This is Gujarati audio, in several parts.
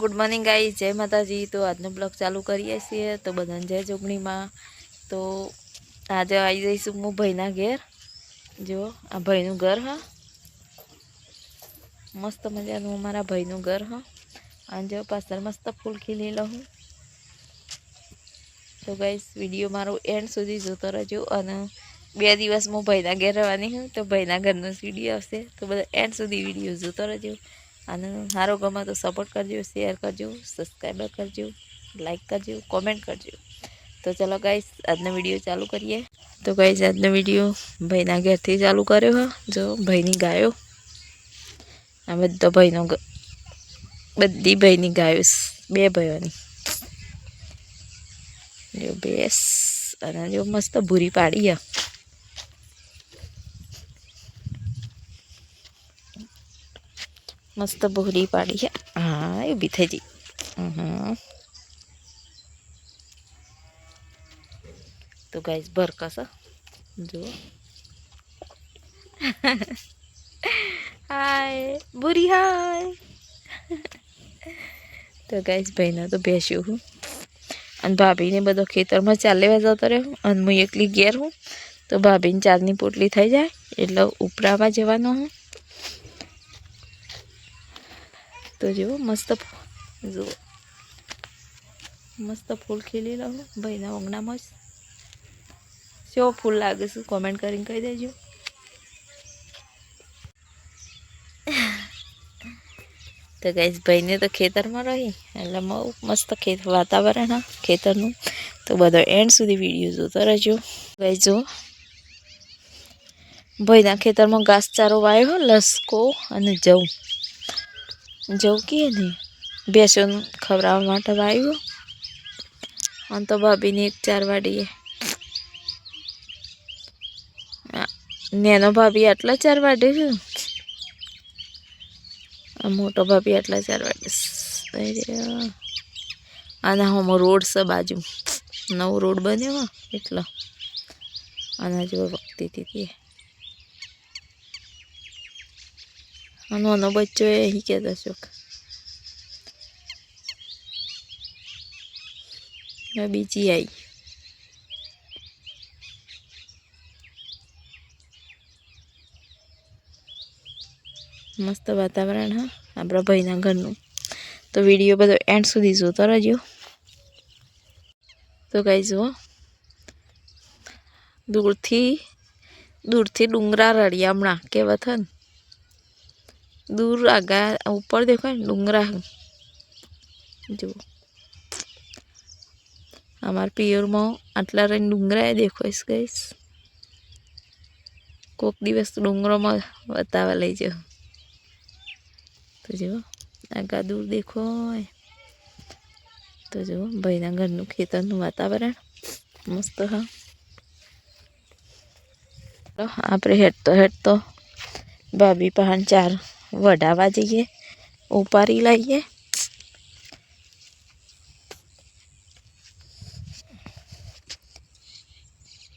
ગુડ મોર્નિંગ ગાઈ જય માતાજી. તો આજનો બ્લોગ ચાલુ કરીએ છીએ. તો બધાને જય જોગણીમાં તો આજે આવી જઈશું હું ભાઈના ઘેર. જો, આ ભાઈનું ઘર, હા. મસ્ત મજાનું મારા ભાઈનું ઘર, હા. અને જો, પાછળ મસ્ત ફૂલ ખીલી હું. તો ગાઈશ વીડિયો મારો એન્ડ સુધી જોતો રહેજો. અને બે દિવસ હું ભાઈના ઘેર રહેવાની હું, તો ભાઈના ઘરનો વીડિયો આવશે. તો બધા એન્ડ સુધી વીડિયો જોતો રહેજો. અને સારો ગમે તો સપોર્ટ કરજો શેર કરજો સબસ્ક્રાઈબર કરજો લાઈક કરજો કોમેન્ટ કરજો. તો ચલો ગાઈસ આજનો વીડિયો ચાલુ કરીએ. તો ગાઈસ આજનો વીડિયો ભાઈના ઘેરથી ચાલુ કર્યો હા. જો ભાઈની ગાયો. આ બધો ભાઈનો બધી ભાઈની ગાયો, બે ભાઈઓની. જો બેસ, અને જો મસ્ત ભૂરી પાડી આ મસ્ત ભૂરી પાડી છે. હા, એ થઈ જઈ તો ગાઈસ ભરકસ જો હાય બુરી હાય તો ગાઈસ ભાઈના તો બેસ્યું હું. અને ભાભીને બધો ખેતરમાં ચાલ જતો રહ્યો અને હું એકલી ઘેર હું. તો ભાભીને ચારની પોટલી થઈ જાય. એટલે ઉપરાવા જવાનો હું. તો જુઓ મસ્ત જુઓ મસ્ત ફૂલ ખીલી લો ભાઈના ઓગણામાં જ કેવો ફૂલ લાગે છે કોમેન્ટ કરીને કહી દેજો તો ગઈશ ભાઈને તો ખેતરમાં રહી એટલે બહુ મસ્ત ખેત વાતાવરણ ખેતરનું તો બધો એન્ડ સુધી વીડિયો જોતો રહેજો ગઈ જો ભાઈના ખેતરમાં ઘાસચારો વાયો લસકો અને જવ જવ કીએ ને? ભેંસોને ખવડાવવા માટે આવ્યો. અને તો ભાભીને એક ચાર વાડીએ. નેનો ભાભી આટલા ચાર વાડે છે? મોટો ભાભી આટલા ચાર વાડે. અને હમ રોડ છે બાજુ. નવો રોડ બન્યો એટલો. અને જેવો વખતી હતી અને નાનો બચ્ચો એ ચોક ને બીજી આવી મસ્ત વાતાવરણ હા આપણા ભાઈના ઘરનું તો વીડિયો બધો એન્ડ સુધી જોતો રહેજો તો કઈ જુઓ દૂરથી દૂરથી ડુંગરા રળિયા હમણાં કેવા થાય ને દૂર આગા ઉપર દેખાય ને ડુંગરા જુઓ અમારા પિયરમાં આટલા રહીને ડુંગરા દેખોઈશ ગઈશ કોક દિવસ ડુંગરોમાં બતાવવા લઈ જાઓ તો જુઓ આગા દૂર દેખો તો જુઓ ભાઈના ઘરનું ખેતરનું વાતાવરણ મસ્ત હા આપણે હેઠતો હેઠતો ભાભી પહાણ ચાર વઢાવા જઈએ, ઉપારી લઈએ.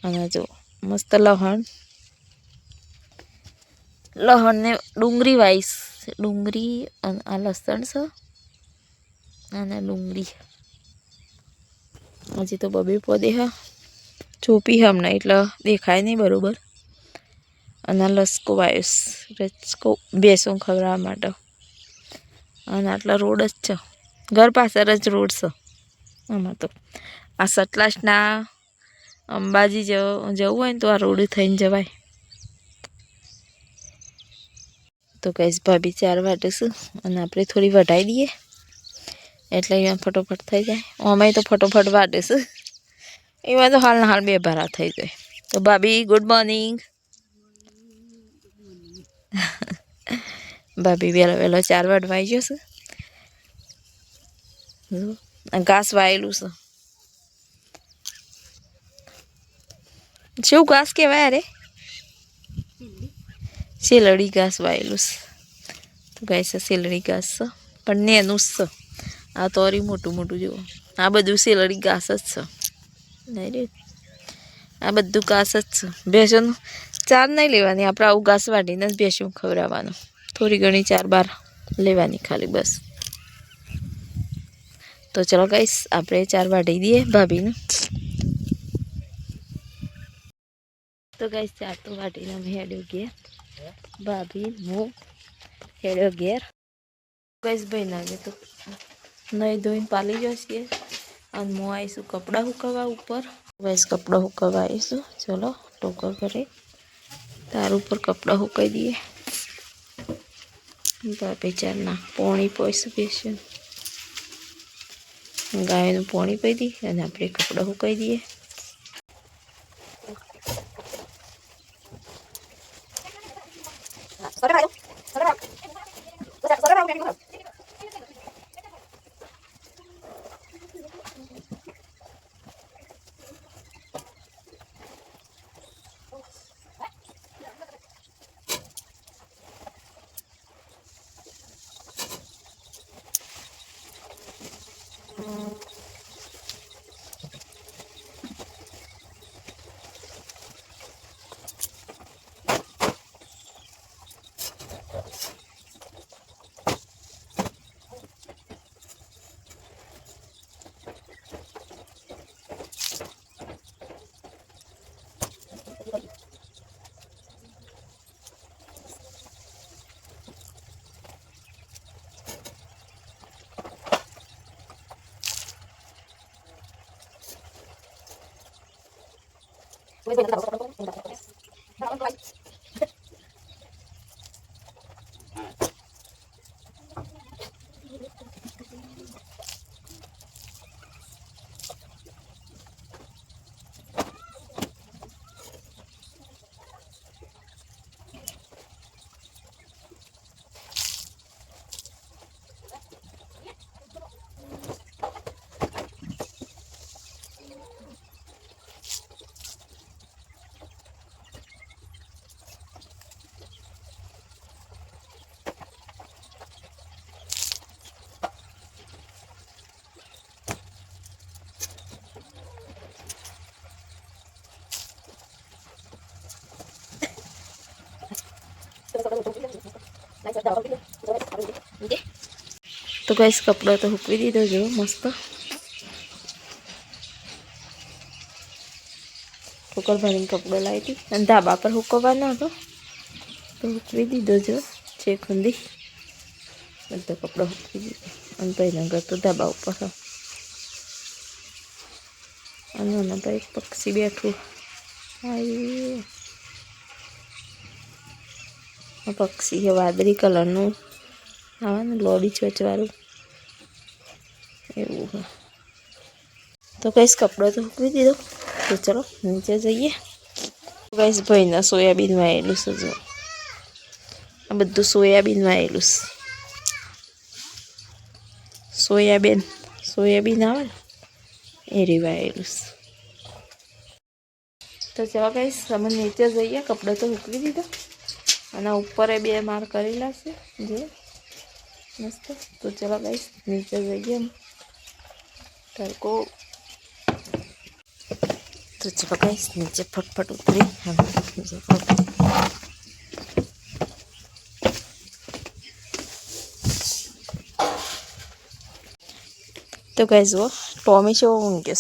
અને જો, મસ્ત લહણ. લહણને ડુંગળી વાઈસ, ડુંગળી અને આ લસણ છે. અને ડુંગળી. હજી તો બબે પોદે હા ચોપી હમણાં એટલે દેખાય નહીં બરોબર. અને લસકો વાઈસ રચકો બેસું ખવડાવવા માટે અને આટલા રોડ જ છે. ઘર પાસે જ રોડ છે. આમાં તો. આ સતલાસના અંબાજી જવું હોય ને તો આ રોડ થઈને જવાય. તો કહીશ, ભાભી, ચાર વાટીશું અને આપણે થોડી વઢાઈ દઈએ. એટલે અહીંયા ફટોફટ થઈ જાય. અમે તો ફટોફટ વાટીશું એમાં તો હાલના હાલ બે ભારા થઈ જાય. તો ભાભી ગુડ મોર્નિંગ ભાભી વહેલો વહેલો ચાર જશે જુઓ, આ ઘાસ વાયેલું છે. શું ઘાસ કહેવાય અરે શેલડી ઘાસ વાયેલું છે. તો ગાય છે શેલડી ઘાસ છે પણ નેનું જ છે. આ તોરી મોટું મોટું જુઓ. આ બધું શેલડી ઘાસ જ છે. નહીં રે? આ બધું ઘાસ જ છે. ભેંસોનું ચાર નહીં લેવાની, આપણે આવું ઘાસ વાટીને જ ભેંસું ખવડાવવાનું. થોડી ઘણી ચાર બાર લેવાની ખાલી, બસ. તો ચલો ગાઈસ, આપણે ચાર વાટી દઈએ ભાભીને. તો ગાઈસ, ચાર તો વાટીને અમે હેડ્યો ઘેર. ભાભી, હું હેડ્યો ઘેર. ગાઈસ, ભાઈ નાગે તો નહીં ધોઈને પાલી જશે. અને હું આવીશું કપડાં સુકવવા ઉપર. ગાઈસ, કપડાં સુકવવા આવીશું. ચલો, ટોકર કરે તાર ઉપર કપડાં સુકાઈ દઈએ. તો ચારના પોણી પોઈશું બેસ્યું ગાયનું પોણી પી દઈએ અને આપણે કપડાં સુકાઈ દઈએ. pues venga, vamos તો ગાઈસ કપડાં તો હૂકવી દીધો જો મસ્ત. ટોકર ભરીને કપડો લાવી હતી. અને ધાબા પર હુકવવાનો હતો. તો હૂકવી દીધો, જો, છે ખુંદી. બધો કપડો હૂકવી દીધો. અને ભાઈના ઘર તો ધાબા ઉપર. અને એના ભાઈ પક્ષી બેઠું. આયુ. પક્ષી છે વાદળી કલરનું આવે ને લોડી ચોચવાળું એવું છે. તો કઈશ કપડો તો મૂકી દીધો. તો ચલો, નીચે જઈએ. કઈશ ભાઈના સોયાબીનમાં આવેલું છે જો. આ બધું સોયાબીનમાં આવેલું છે. સોયાબીન સોયાબીન આવે એ રીવાયેલું છે. તો ચલો કઈશ તમે નીચે જઈએ. કપડો તો મૂકી દીધો. અને ઉપર એ બે માર કરેલા છે જે, મસ્ત. તો ચલો ગાઈશ નીચે જઈએ તડકો. તો ચલો ગાઈશ નીચે ફટફટ ઉતરી. તો ગાઈશ જુઓ ટોમી છે, ઊંઘ ગયો.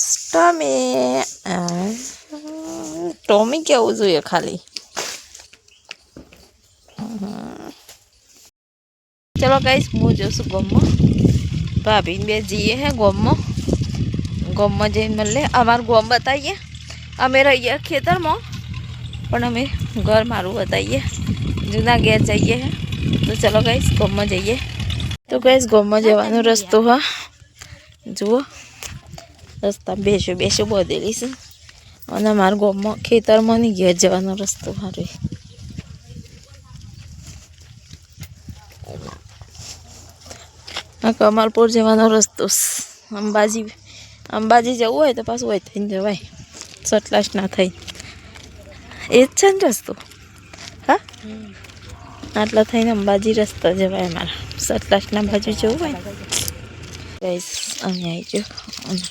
ટોમી કેવું જોઈએ ખાલી? ચલો ગાઈસ હું જોશું ગોમમાં ભાભી બે જઈએ હે ગોમમાં ગોમમાં જઈને મળે અમારું ગોમ બતાવીએ અમે રહીએ ખેતરમાં પણ અમે ઘર મારું બતાવીએ જૂના ઘેર જઈએ હે તો ચલો ગાઈસ ગોમમાં જઈએ તો ગાઈસ ગોમમાં જવાનો રસ્તો હા જુઓ રસ્તા બેસો બેસો બધેલી છે અને અમારા ગોમમાં ખેતરમાં નહીં ઘેર જવાનો રસ્તો સારો કમલપુર જવાનો રસ્તો અંબાજી અંબાજી જવું હોય તો પાછું હોય થઈને જવાય. સટલાશ ના થઈ. એ જ છે ને રસ્તો? હા? આટલા થઈને અંબાજી રસ્તો જવાય અમારા. સટલાશના બાજુ જવું હોય ને. અમે આવી અને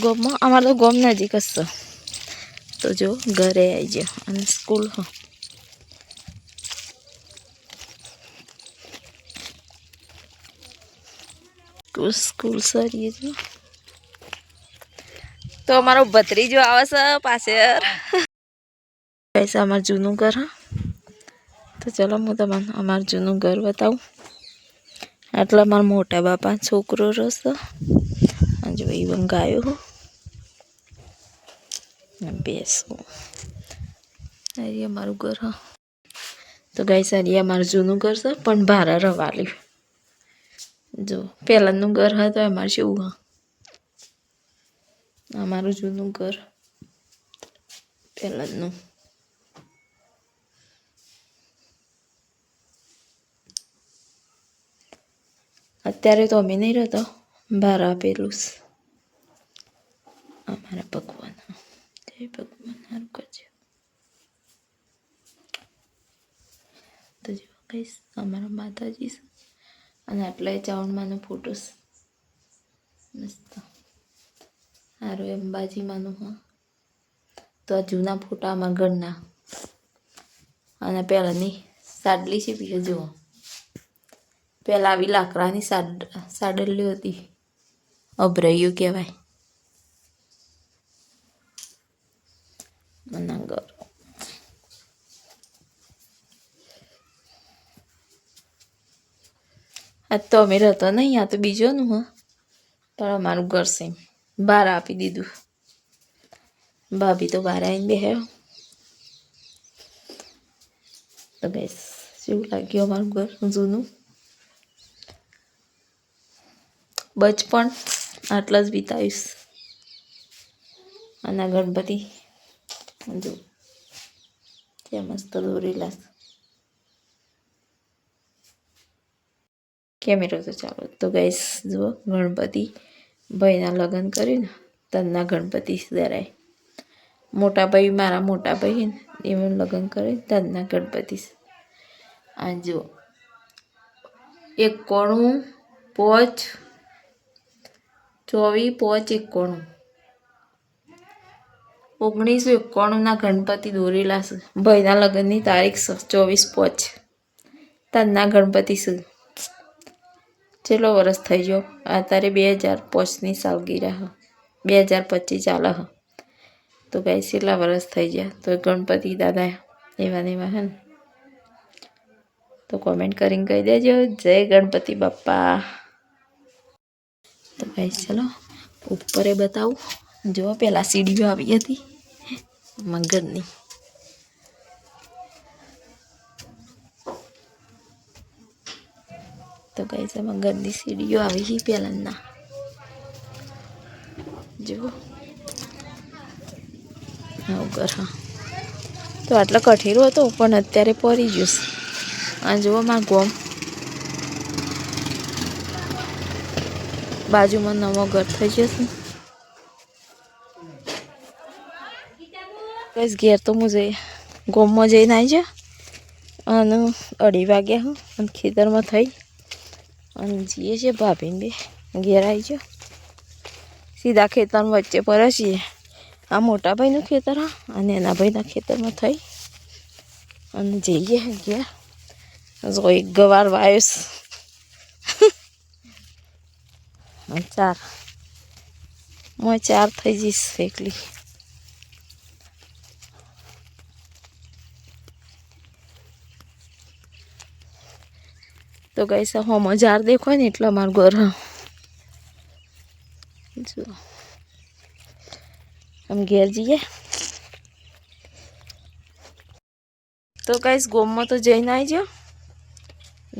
ગોમમાં, અમારે તો ગોમ નજીક જ તો જો, ઘરે આવી જાઓ અને સ્કૂલ હો. સ્કૂલ સરીએ છે તો અમારો ભત્રીજો આવે છે પાસે પૈસા અમારું જૂનું ઘર તો ચલો હું તમને અમારું જૂનું ઘર બતાવું. એટલે અમારા મોટા બાપા છોકરો આજે જો એ ગાયો હો. અને બેસો. આ અમારું ઘર તો ગાય સારી અમારું જૂનું ઘર છે, પણ ભારા રવાલ્યું જો, પહેલાંનું ઘર હતું અમારે જેવું અમારું જૂનું ઘર, પહેલાંનું. અત્યારે તો અમે નહીં રહેતો. બહાર આપેલું અમારા ભગવાન જય ભગવાન, સારું કરજો. તો જો કહીશ અમારા માતાજી અને આટલા ચાવણમાંનો ફોટોસ મસ્ત. સારું એમ બાજીમાંનું હા. તો આ જૂના ફોટા અમારા ઘરના. અને પહેલાંની સાડલી છે બીજું, જુઓ. પહેલાં આવી લાકડાની સાડ, સાડલીઓ હતી. અભરાઈઓ કહેવાય. મનાગર. આ તો અમે રહેતો નહીં, આ તો બીજોનું, હા. પણ અમારું ઘર છે. બહાર આપી દીધું. ભાભી તો બહાર આવીને બેહ્યો. તો બેસ, શું લાગ્યું અમારું ઘર, જૂનું? બચપણ, આટલા જ વિતાવીશ. અને ગણપતિ જો જે મસ્ત દોરેલા કેમેરો તો ચાલો. તો ગઈસ જુઓ, ગણપતિ ભાઈના લગ્ન કર્યું ને તનના ગણપતિ ધરાય મોટા ભાઈ, મારા મોટા ભાઈ એમનું લગ્ન કર્યું તનના ગણપતિ આ જુઓ. એકોણું પોચ ચોવીસ પોચ એકોણું. ઓગણીસો એકોણુંના ગણપતિ દોરેલા છે ભાઈના લગ્નની તારીખ ચોવીસ પોચ. તનના ગણપતિ છે ચેટલો વરસ થઈ ગયો. અત્યારે બે હજાર પાંચની સાલગીરા હ બે હજાર પચીસ ચાલે હ. તો ગાઈ છેલ્લા વરસ થઈ ગયા. તો ગણપતિ દાદા એવા ને એવા હે ને તો કોમેન્ટ કરીને કહી દેજો. જય ગણપતિ બાપ્પા. તો ગાઈ ચલો, ઉપરે બતાવું. જો પહેલાં સીડીઓ આવી હતી. મગરની તો ગાઈ એમાં ગંદી સીડીઓ આવી છે પહેલાંના. જુઓ. આવું કર, હા. તો આટલો કઠેરો હતો, પણ અત્યારે પડી જઈશ છે. આ જુઓ માં ગોમ બાજુમાં નવો ઘર થઈ ગયો છે. બસ ઘેર તો હું જઈ, ગોમમાં જઈને આવી જા. અને અઢી વાગ્યા હું, અને ખેતરમાં થઈ. અને જઈએ છીએ ભાભીને બે. ઘેર આવી જાઓ. સીધા ખેતર વચ્ચે પર છીએ આ મોટા ભાઈનું ખેતર, હા, અને એના ભાઈના ખેતરમાં થઈ. અને જઈએ ઘેર. જો એક ગવાર વાયસ. ચાર. હું ચાર થઈ જઈશ એકલી. તો ગઈ છે હોમ હજાર દેખાય ને એટલે અમારું ઘર. હા જો. આમ ઘેર જઈએ. તો કઈશ ગોમમાં તો જઈને આવી જાઓ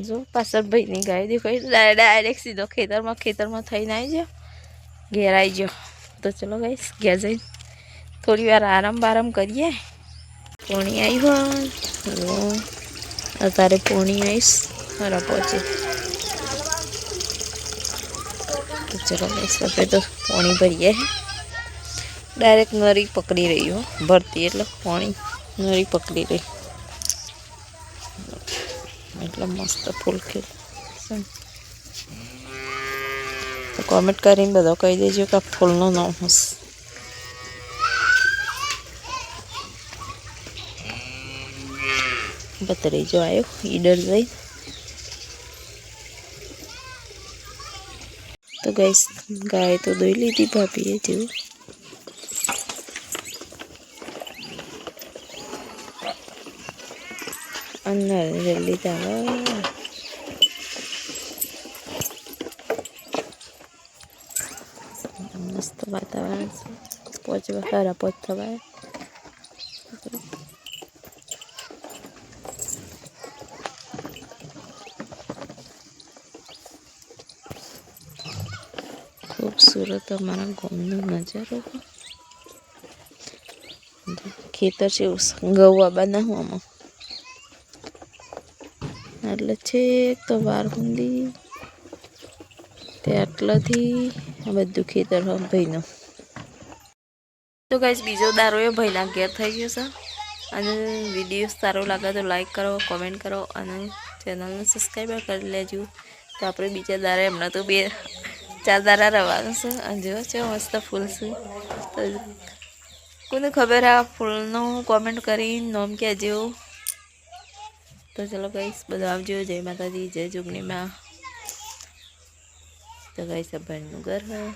જો, પાછળ ભાઈની ગાય દેખાય ડાયરેક્ટ સીધો ખેતરમાં ખેતરમાં થઈને આવી જાઓ ઘેર આવી જાઓ તો ચલો ગાઈશ ઘેર જઈને થોડી વાર આરામ બારામ કરીએ. પોણી આવી હોય અત્યારે પોણી આવીશ ખરા પહોંચી ચલો આપણે તો પોણી ભરીએ ડાયરેક્ટ નરી પકડી રહી હો ભરતી એટલે પાણી નરી પકડી રહી એટલે મસ્ત ફૂલ ખીલ તો કોમેન્ટ કરીને બધો કહી દેજો કે આ ફૂલનું નામ બતરી જો આવ્યો ઈડર જઈ તો ગાય ગાય તો દોઈ લીધી ભાભીએ જેવું. અંદર જલ્દી તાવા મસ્ત વાતાવરણ છે. પહોંચવા સારા પહોંચ ખૂબસૂરત અમારા ગામનો નજારો ખેતર છે ગૌવા બનાવવામાં એટલે છેક તો વાર હુંદી. તે આટલાથી આ બધું ખેતર ભાઈનો. તો કાંઈ બીજો દારો એ ભાઈના ઘેર થઈ ગયો છે. અને વીડિયો સારો લાગે તો લાઈક કરો, કોમેન્ટ કરો અને ચેનલને સબસ્ક્રાઈબર કરી લેજો. તો આપણે બીજા દારે એમના તો બે ચાર દારા રહેવાનું છે. અને જો છે મસ્ત ફૂલ છે. કોને ખબર આ ફૂલનું કોમેન્ટ કરીને નોમ કહેજો. તો ચલો કહીશ બધું આવજો. જય માતાજી, જય જોગણીમાં. તો કઈ સભાનું ઘર હોય.